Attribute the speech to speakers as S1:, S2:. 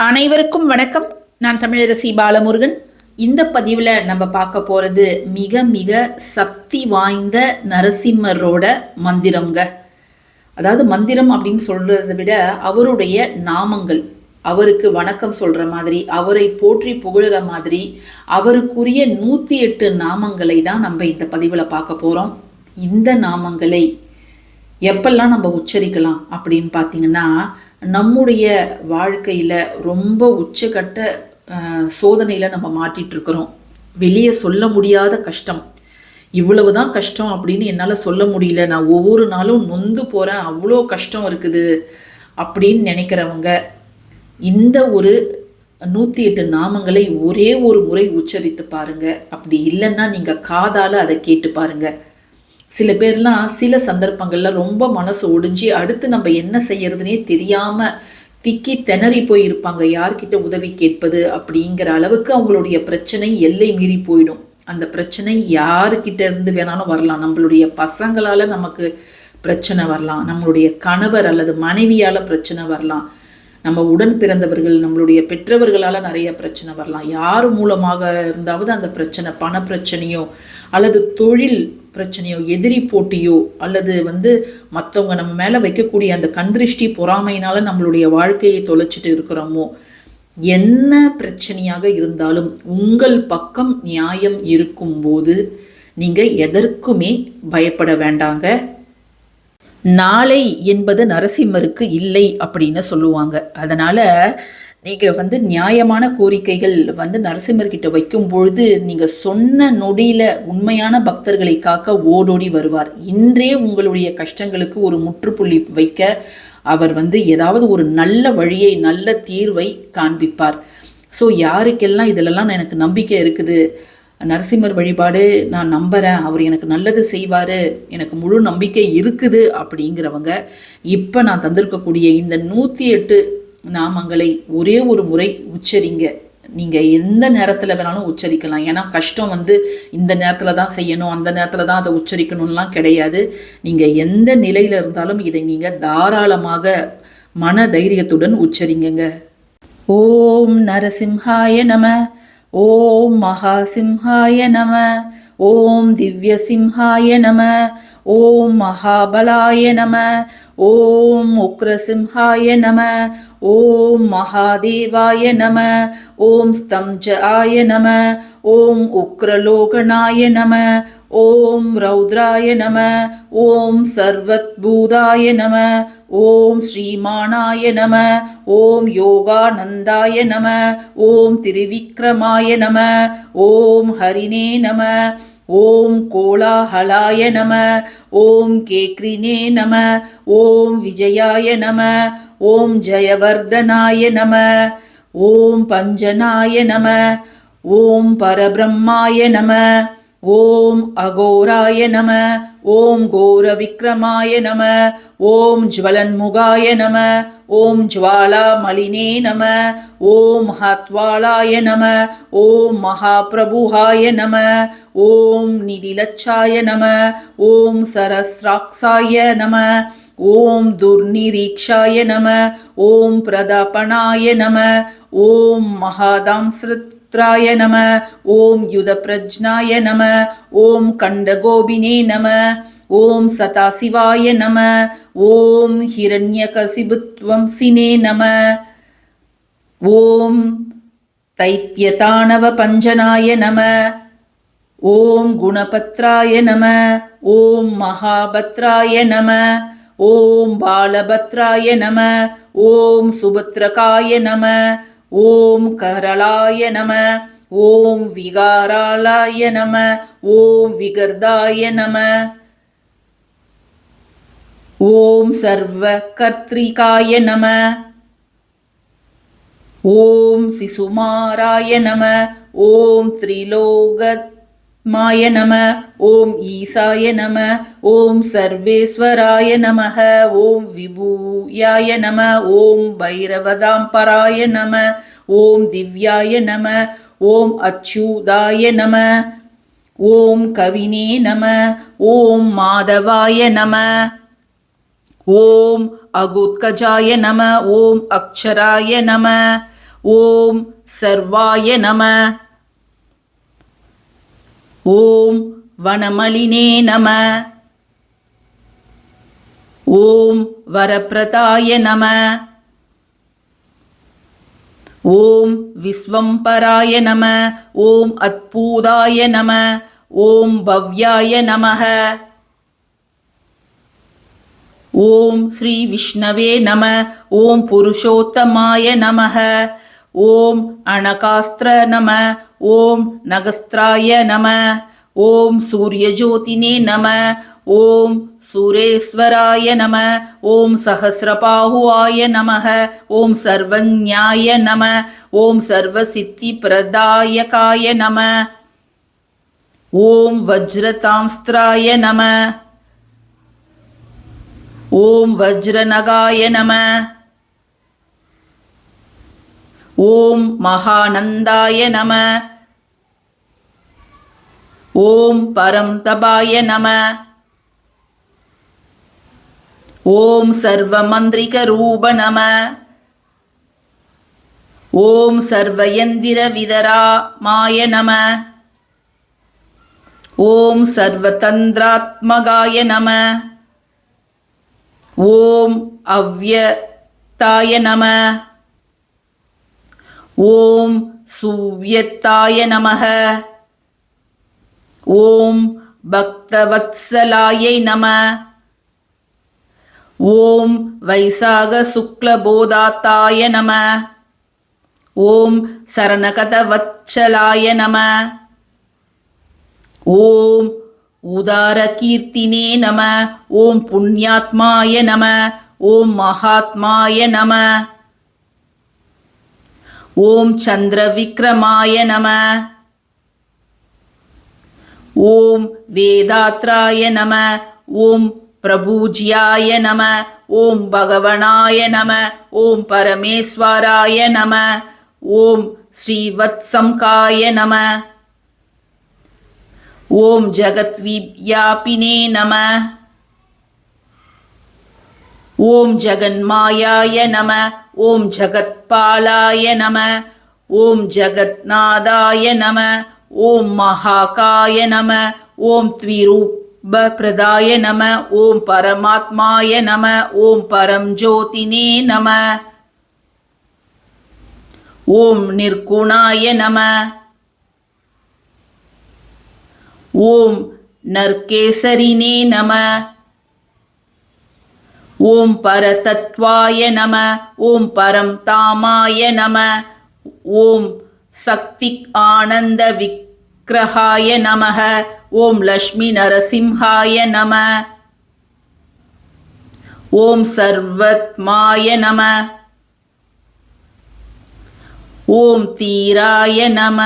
S1: அனைவருக்கும் வணக்கம். நான் தமிழரசி பாலமுருகன். இந்த பதிவில் நம்ம பார்க்க போகிறது மிக மிக சக்தி வாய்ந்த நரசிம்மரோட மந்திரங்க அதாவது மந்திரம் அப்படின்னு சொல்கிறத விட அவருடைய நாமங்கள் அவருக்கு வணக்கம் சொல்கிற மாதிரி அவரை போற்றி புகழுற மாதிரி அவருக்குரிய நூற்றி எட்டு நாமங்களை தான் நம்ம இந்த பதிவில் பார்க்க போகிறோம் இந்த நாமங்களை எப்பெல்லாம் நம்ம உச்சரிக்கலாம் அப்படின்னு பார்த்தீங்கன்னா நம்முடைய வாழ்க்கையில் ரொம்ப உச்சக்கட்ட சோதனையில் நம்ம மாட்டிகிட்ருக்குறோம் இருக்கிறோம் வெளியே சொல்ல முடியாத கஷ்டம். இவ்வளவு தான் கஷ்டம் அப்படின்னு என்னால் சொல்ல முடியல. நான் ஒவ்வொரு நாளும் நொந்து போகிறேன் அவ்வளோ கஷ்டம் இருக்குது அப்படின்னு நினைக்கிறவங்க இந்த ஒரு நூற்றி எட்டு நாமங்களை ஒரே ஒரு முறை உச்சரித்து பாருங்கள் அப்படி இல்லைன்னா நீங்கள் காதால் அதை கேட்டு பாருங்கள் சில பேர்லாம் சில சந்தர்ப்பங்கள்ல ரொம்ப மனசு ஒடிஞ்சு அடுத்து நம்ம என்ன செய்யறதுனே தெரியாம திக்கி திணறி போய் இருப்பாங்க. யார்கிட்ட உதவி கேட்பது அப்படிங்கிற அளவுக்கு அவங்களுடைய பிரச்சனை எல்லை மீறி போயிடும். அந்த பிரச்சனை யாருக்கிட்ட இருந்து வேணாலும் வரலாம். நம்மளுடைய பசங்களால நமக்கு பிரச்சனை வரலாம். நம்மளுடைய கணவர் அல்லது மனைவியால பிரச்சனை வரலாம். நம்ம உடன் பிறந்தவர்கள் நம்மளுடைய பெற்றவர்களால் நிறைய பிரச்சனை வரலாம். யார் மூலமாக இருந்தாவது அந்த பிரச்சனை பண பிரச்சனையோ அல்லது தொழில் பிரச்சனையோ எதிரி போட்டியோ அல்லது வந்து மற்றவங்க நம்ம மேலே வைக்கக்கூடிய அந்த கண்திருஷ்டி பொறாமையினால நம்மளுடைய வாழ்க்கையை தொலைச்சிட்டு இருக்கிறோமோ? என்ன பிரச்சனையாக இருந்தாலும் உங்கள் பக்கம் நியாயம் இருக்கும்போது நீங்கள் எதற்குமே பயப்பட வேண்டாங்க. நாளை என்பது நரசிம்மருக்கு இல்லை அப்படின்னு சொல்லுவாங்க. அதனால நீங்கள் வந்து நியாயமான கோரிக்கைகள் வந்து நரசிம்மர்கிட்ட வைக்கும் பொழுது நீங்கள் சொன்ன நொடியில் உண்மையான பக்தர்களை காக்க ஓடோடி வருவார். இன்றே உங்களுடைய கஷ்டங்களுக்கு ஒரு முற்றுப்புள்ளி வைக்க அவர் வந்து ஏதாவது ஒரு நல்ல வழியை நல்ல தீர்வை காண்பிப்பார். ஸோ யாருக்கெல்லாம் இதிலெல்லாம் எனக்கு நம்பிக்கை இருக்குது? நரசிம்மர் வழிபாடு நான் நம்புகிறேன் அவர் எனக்கு நல்லது செய்வார். எனக்கு முழு நம்பிக்கை இருக்குது அப்படிங்கிறவங்க இப்போ நான் தந்திருக்கக்கூடிய இந்த நூற்றி எட்டு நாமங்களை ஒரே ஒரு முறை உச்சரிங்க. நீங்கள் எந்த நேரத்தில் வேணாலும் உச்சரிக்கலாம். ஏன்னா கஷ்டம் வந்து இந்த நேரத்தில் தான் செய்யணும் அந்த நேரத்தில் தான் அதை உச்சரிக்கணும்லாம் கிடையாது. நீங்கள் எந்த நிலையில் இருந்தாலும் இதை நீங்கள் தாராளமாக மன தைரியத்துடன் உச்சரிங்கங்க. ஓம் நரசிம்ஹாய நம. ஓம் மகாசிம்ஹாய நம ஓம் திவ்யசிம்ஹாய நம ஓம் மகாபலாய நம ஓம் உக்ரசிம்ஹாய நம ஓம் மகாதேவாய நம ஓம் ஸ்தம்ஜ ஆய நம ஓம் உக்ரலோகனாய நம ஓம் ரௌத்ராய நம ஓம் சர்வத்பூதாய நம ஓம் ஸ்ரீமானாய நம ஓம் யோகானந்தாய நம ஓம் திருவிக்ரமாய நம ஓம் ஹரிணே நம ஓம் கோலாஹலாய நம ஓம் கேக்ரினே நம ஓம் விஜயாய நம ஓம் ஜயவர்தனாய நம ஓம் பஞ்சனாய நம ஓம் பரபிரம்மாய நம. ஓம் அகோராய நம ஓம் கோர விக்ரமாய நம ஓம் ஜுவலன்முகாய நம ஓம் ஜுவாலா மலினே நம ஓம் ஹத்வாலாய நம ஓம் மகாபிரபுஹாய நம ஓம் நிதிலச்சாய நம ஓம் சரஸ்ராக்ஷாய நம ஓம் துர்நிரீக்ஷாய நம ஓம் பிரதாபனாய நம ஓம் மகாதாம்ஸ்ருத் புத்திராய நம ஓம் யுத பிரஜ்னாய நம ஓம் கண்டகோபினே நம ஓம் சதாசிவாய நம ஓம் ஹிரண்யகசிபுத்வம்சினே நம ஓம் தைத்தியதானவ பஞ்சனாய நம ஓம் குணபத்ராய நம ஓம் மகாபத்ராய நம ஓம் பாலபத்ராய நம ஓம் சுபத்ரகாய நம ஓம் கரளாய நம ஓம் விகாராலாய நம ஓம் விகர்தாய நம. ஓம் சர்வ கர்த்திகாய நம. ஓம் சிசுமாராய நம. ஓம் திரிலோகத் மாய நம ஓம் ஈசாய நம ஓம் சர்வேஸ்வராய நம ஓம் விபூயாய நம ஓம் பைரவதாம்பராய நம ஓம் திவ்யாய நம ஓம் அச்சுதாய நம ஓம் கவினே நம ஓம் மாதவாய நம ஓம் அகுத்கஜாய நம ஓம் அக்ஷராய நம ஓம் சர்வாய நம ஓம் வனமலினே நம. ஓம் வரப்பிரதாய நம. ஓம் விஸ்வம்பராய நம. ஓம் அத்பூதாய நம. ஓம் பவ்யாய நமக. ஓம் ஸ்ரீ விஷ்ணவே நம. ஓம் புருஷோத்தமாய நமக. ஓம் அணகாஸ்திர நம. ஓம் நகஸ்திராய நம ஓம் சூரியஜோதினே நம ஓம் சூரேஸ்வராய நம ஓம் சஹசிரபாகுவாய நமக ஓம் சர்வஞாய நம ஓம் சர்வசித்தி பிரதாயகாய நம ஓம் வஜ்ரதாம்ஸ்திராய நம ஓம் வஜ்ரநகாய நம ஓம் மகானந்தாய நம. ஓம் பரம் தபாய நம. ஓம் சர்வமந்திரிக ரூப நம. ஓம் சர்வயந்திர விதரா மாய நம. ஓம் சர்வதந்திராத்மகாய நம. ஓம் அவ்யதாய நம. ஓம் சுவ்யத்தாய நமக. ஓம் பக்தவத்சலாயை நம. ஓம் வைசாக சுக்லபோதாத்தாய நம. ஓம் சரணகதவச்சலாய நம. ஓம் உதாரகீர்த்தினே நம. ஓம் புண்ணியாத்மாய நம. ஓம் மகாத்மாய நம. ஓம் சந்திர விக்ரமாய நம. ஓம் வேதாத்ராய நம. ஓம் பிரபூஜியாய நம. ஓம் பகவனாய நம. ஓம் பரமேஸ்வராய நம. ஓம் ஸ்ரீவத்சம்காய நம. ஓம் ஜகத்வியாபினே நம. ஓம் ஜகன்மாயாய நம ஓம் ஜகத்பாலாய நம ஓம் ஜகத்நாதாய நம ஓம் மகாகாய நம ஓம் த்விரூபபிரதாய நம ஓம் பரமாத்மாய நம ஓம் பரம் ஜோதினே நம. ஓம் நிர்குணாய நம. ஓம் நற்கேசரினே நம. ஓம் பர தத்வாய நம ஓம் பரம் தாமாய நம ஓம் சக்தி ஆனந்த விக்கிரகாய நமக ஓம் லக்ஷ்மி நரசிம்ஹாய நம ஓம் சர்வத்மாய நம ஓம் தீராய நம.